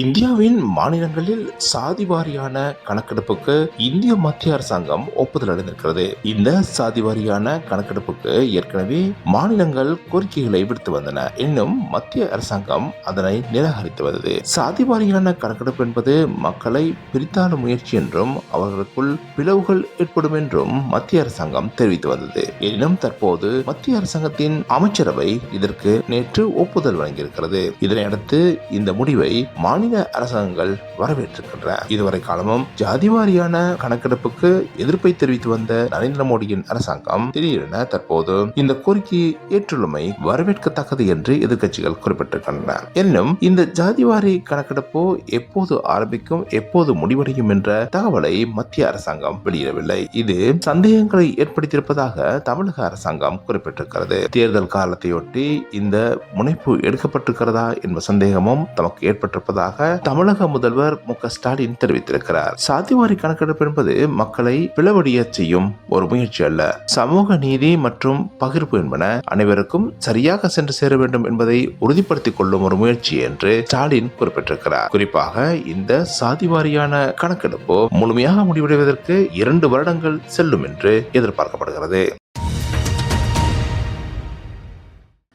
இந்தியாவின் மாநிலங்களில் சாதி வாரியான கணக்கெடுப்புக்கு இந்திய மத்திய அரசாங்கம் ஒப்புதல் அளித்திருக்கிறது. இந்த சாதி வாரியான கணக்கெடுப்புக்கு ஏற்கனவே மாநிலங்கள் கோரிக்கைகளை விடுத்து வந்தன. எனினும் மத்திய அரசாங்கம் அதனை நிராகரித்து வந்தது சாதி வாரியான கணக்கெடுப்பு என்பது மக்களை பிரித்தாளும் முயற்சி என்றும் அவர்களுக்குள் பிளவுகள் ஏற்படும் என்றும் மத்திய அரசாங்கம் தெரிவித்து வந்தது. எனினும் தற்போது மத்திய அரசாங்கத்தின் அமைச்சரவை இதற்கு நேற்று ஒப்புதல் வழங்கியிருக்கிறது. இதனையடுத்து இந்த முடிவை மாநில அரசாங்கங்கள் வரவேற்றிருக்கின்றன. இதுவரை காலமும் ஜாதிவாரியான கணக்கெடுப்புக்கு எதிர்ப்பை தெரிவித்து வந்த நரேந்திர மோடியின் அரசாங்கம் திடீரென தற்போது இந்த கோரிக்கையை ஏற்றுள்ளமை வரவேற்கத்தக்கது என்று எதிர்க்கட்சிகள் குறிப்பிட்டிருக்கின்றன. எனினும் இந்த ஜாதிவாரி கணக்கெடுப்பு எப்போது ஆரம்பிக்கும் எப்போது முடிவடையும் என்ற தகவலை மத்திய அரசாங்கம் வெளியிடவில்லை. இது சந்தேகங்களை ஏற்படுத்தியிருப்பதாக தமிழக அரசாங்கம் குறிப்பிட்டிருக்கிறது. தேர்தல் காலத்தையொட்டி இந்த முனைப்பு எடுக்கப்பட்டிருக்கிறதா என்ற சந்தேகமும் தமக்கு ஏற்பட்டிருப்பதாக தமிழக முதல்வர் மு க ஸ்டாலின் தெரிவித்திருக்கிறார். சாதிவாரி கணக்கெடுப்பு என்பது மக்களை பிளவடிய செய்யும் ஒரு முயற்சி அல்ல. சமூக நீதி மற்றும் பகிர்வு என்பன அனைவருக்கும் சரியாக சென்று சேர வேண்டும் என்பதை உறுதிப்படுத்திக் கொள்ளும் ஒரு முயற்சி என்று ஸ்டாலின் குறிப்பிட்டிருக்கிறார். குறிப்பாக இந்த சாதிவாரியான கணக்கெடுப்பு முழுமையாக முடிவடைவதற்கு இரண்டு வருடங்கள் செல்லும் என்று எதிர்பார்க்கப்படுகிறது.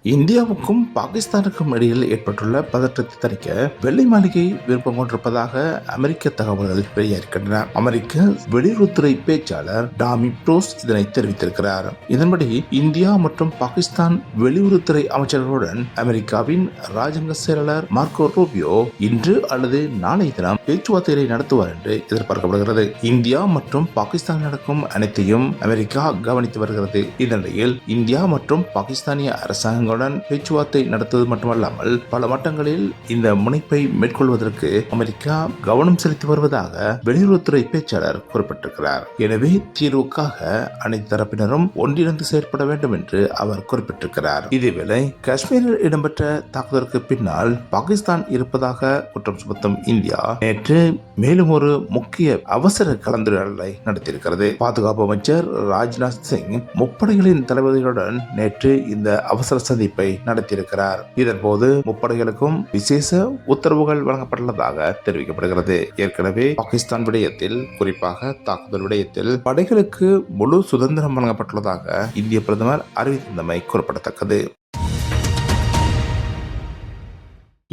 இந்தியாவுக்கும் பாகிஸ்தானுக்கும் இடையில் ஏற்பட்டுள்ள பதற்றத்தை தணிக்க வெள்ளை மாளிகை விருப்பம் கொண்டிருப்பதாக அமெரிக்க தகவல்கள் வெளியாகின்றன அமெரிக்க வெளியுறவுத்துறை பேச்சாளர் டாமி ப்ரோஸ் இதனை தெரிவித்திருக்கிறார். இதன்படி இந்தியா மற்றும் பாகிஸ்தான் வெளியுறவுத்துறை அமைச்சர்களுடன் அமெரிக்காவின் ராஜாங்க செயலாளர் மார்க்கோ ரூபியோ இன்று அல்லது நாளை தினம் பேச்சுவார்த்தைகளை நடத்துவார் என்று எதிர்பார்க்கப்படுகிறது. இந்தியா மற்றும் பாகிஸ்தான் நடக்கும் அனைத்தையும் அமெரிக்கா கவனித்து வருகிறது. இந்நிலையில் இந்தியா மற்றும் பாகிஸ்தானிய அரசாங்கம் அவர்களுடன் பேச்சுவார்த்தை நடத்துவது மட்டுமல்லாமல் பல மட்டங்களில் இந்த முனைப்பை மேற்கொள்வதற்கு அமெரிக்கா கவனம் செலுத்தி வருவதாக வெளியுறவுத்துறை பேச்சாளர் குறிப்பிட்டிருக்கிறார். எனவே தீர்வுக்காக அனைத்து தரப்பினரும் ஒன்றிணைந்து செயற்பட வேண்டும் என்று அவர் குறிப்பிட்டிருக்கிறார். இதேவேளை காஷ்மீரில் இடம்பெற்ற தாக்குதலுக்கு பின்னால் பாகிஸ்தான் இருப்பதாக குற்றம் சுமத்தும் இந்தியா நேற்று மேலும் ஒரு முக்கிய அவசர கலந்துரையாடலை நடத்தியிருக்கிறது. பாதுகாப்பு அமைச்சர் ராஜ்நாத் சிங் முப்படைகளின் தளபதிகளுடன் நேற்று இந்த அவசர சந்திப்பை நடத்தியிருக்கிறார். இதன்போது முப்படைகளுக்கும் விசேஷ உத்தரவுகள் வழங்கப்பட்டுள்ளதாக தெரிவிக்கப்படுகிறது. ஏற்கனவே பாகிஸ்தான் விடயத்தில் குறிப்பாக தாக்குதல் விடயத்தில் படைகளுக்கு முழு சுதந்திரம் வழங்கப்பட்டுள்ளதாக இந்திய பிரதமர் அறிவித்திருந்தமை குறிப்பிடத்தக்கது.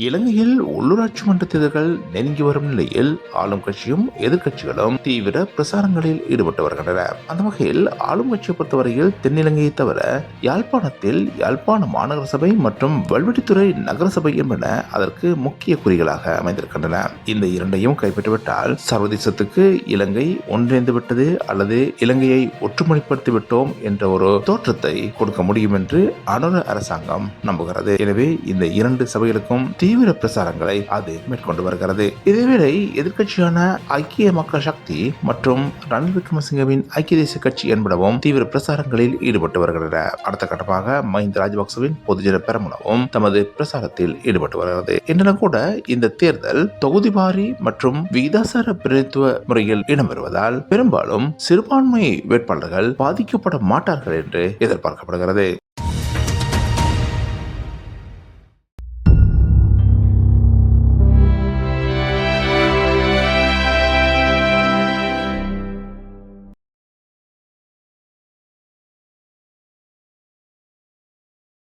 இலங்கையில் உள்ளூராட்சி மன்ற தேர்தல்கள் நெருங்கி வரும் நிலையில் ஆளும் கட்சியும் எதிர்க்கட்சிகளும் தீவிர பிரசாரங்களில் ஈடுபட்டு வருகின்றன. அந்த வகையில் ஆளும் கட்சியை பொறுத்தவரையில் தென்னிலங்கையை தவிர யாழ்ப்பாணத்தில் யாழ்ப்பாண மாநகர சபை மற்றும் வல்வெட்டித்துறை நகரசபை என்பன அதற்கு முக்கிய குறிகளாக அமைந்திருக்கின்றன. இந்த இரண்டையும் கைப்பற்றிவிட்டால் சர்வதேசத்துக்கு இலங்கை ஒன்றிணைந்து விட்டது அல்லது இலங்கையை ஒற்றுமொழிப்படுத்தி விட்டோம் என்ற ஒரு தோற்றத்தை கொடுக்க முடியும் என்று அனுர அரசாங்கம் நம்புகிறது. எனவே இந்த இரண்டு சபைகளுக்கும் தீ தீவிர பிரசாரங்களை அது மேற்கொண்டு வருகிறது. இதேவேளை எதிர்க்கட்சியான ஐக்கிய மக்கள் சக்தி மற்றும் ரணில் விக்ரமசிங்கவின் ஐக்கிய தேசிய கட்சி என்பனவும் தீவிர பிரசாரங்களில் ஈடுபட்டு வருகின்றன. அடுத்த கட்டமாக மஹிந்த ராஜபக்சவின் பொதுஜன பெரமுனவும் தமது பிரசாரத்தில் ஈடுபட்டு வருகிறது. என்றாலும் கூட இந்த தேர்தல் தொகுதி வாரி மற்றும் விகிதாசார பிரதித்துவ முறையில் இடம்பெறுவதால் பெரும்பாலும் சிறுபான்மை வேட்பாளர்கள் பாதிக்கப்பட மாட்டார்கள் என்று எதிர்பார்க்கப்படுகிறது.